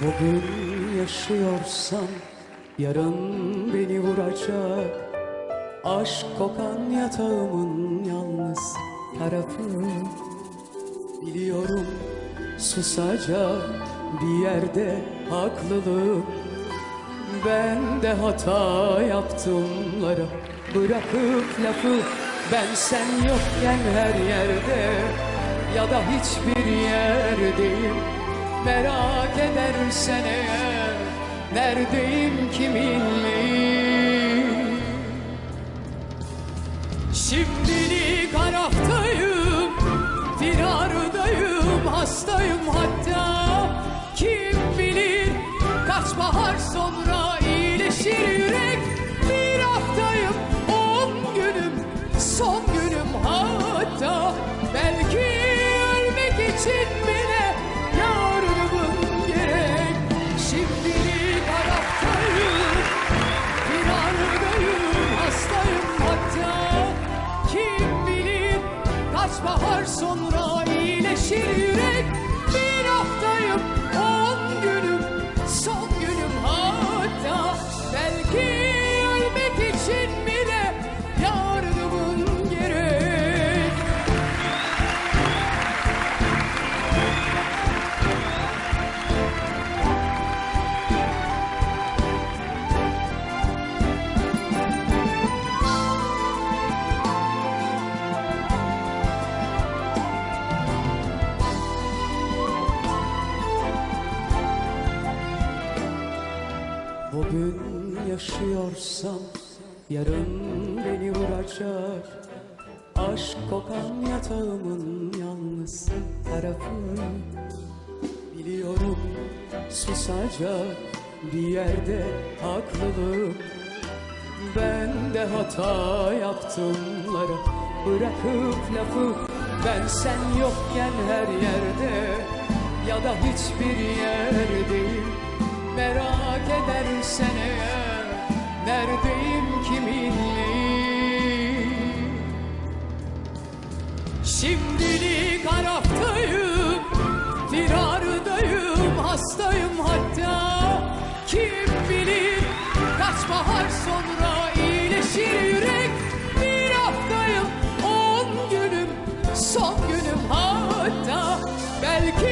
Bugün yaşıyorsam yarın beni vuracak. Aşk kokan yatağımın yalnız tarafı Biliyorum. Susacak bir yerde haklılık. Ben de hata yaptımlara bırakıp lafı. Ben sen yokken her yerde ya da hiçbir yerdeyim Merak edersen eğer neredeyim kiminleyim Şimdilik Araf'tayım, firardayım, hastayım hatta Bugün yaşıyorsam yarın beni vuracak. Aşk kokan yatağımın yalnız tarafı. Biliyorum susacak bir yerde haklılık. Ben de hata yaptımlara bırakıp lafı. Ben sen yokken her yerde ya da hiçbir yerdeyim Merak edersen eğer neredeyim kiminleyim Şimdilik Araf'tayım, firardayım, hastayım hatta. Kim bilir kaç bahar sonra iyileşir yürek. Bir haftayım, on günüm, son günüm hatta. Belki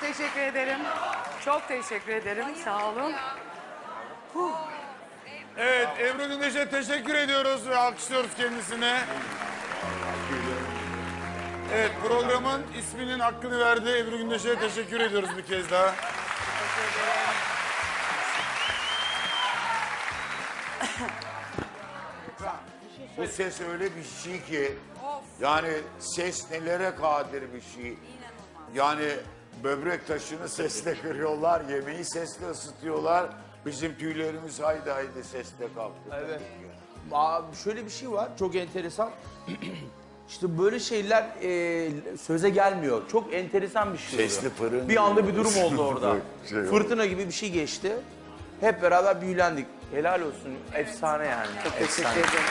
Çok teşekkür ederim. Çok teşekkür ederim. Sağ olun. Evet Ebru Gündeş'e teşekkür ediyoruz ve alkışlıyoruz kendisine. Evet programın isminin hakkını verdi Ebru Gündeş'e teşekkür ediyoruz bir kez daha. Bu ses öyle bir şey ki yani ses nelere kadir bir şey. Yani böbrek taşını sesle kırıyorlar, yemeği sesle ısıtıyorlar. Bizim tüylerimiz haydi haydi sesle kalktı. Evet. Abi şöyle bir şey var çok enteresan. işte böyle şeyler e, söze gelmiyor. Çok enteresan bir şey Sesli oluyor. fırın Bir anda bir durum oldu orada. Şey oldu. Fırtına gibi bir şey geçti. Hep beraber büyülendik. Helal olsun. Efsane yani. Çok Teşekkür ederim.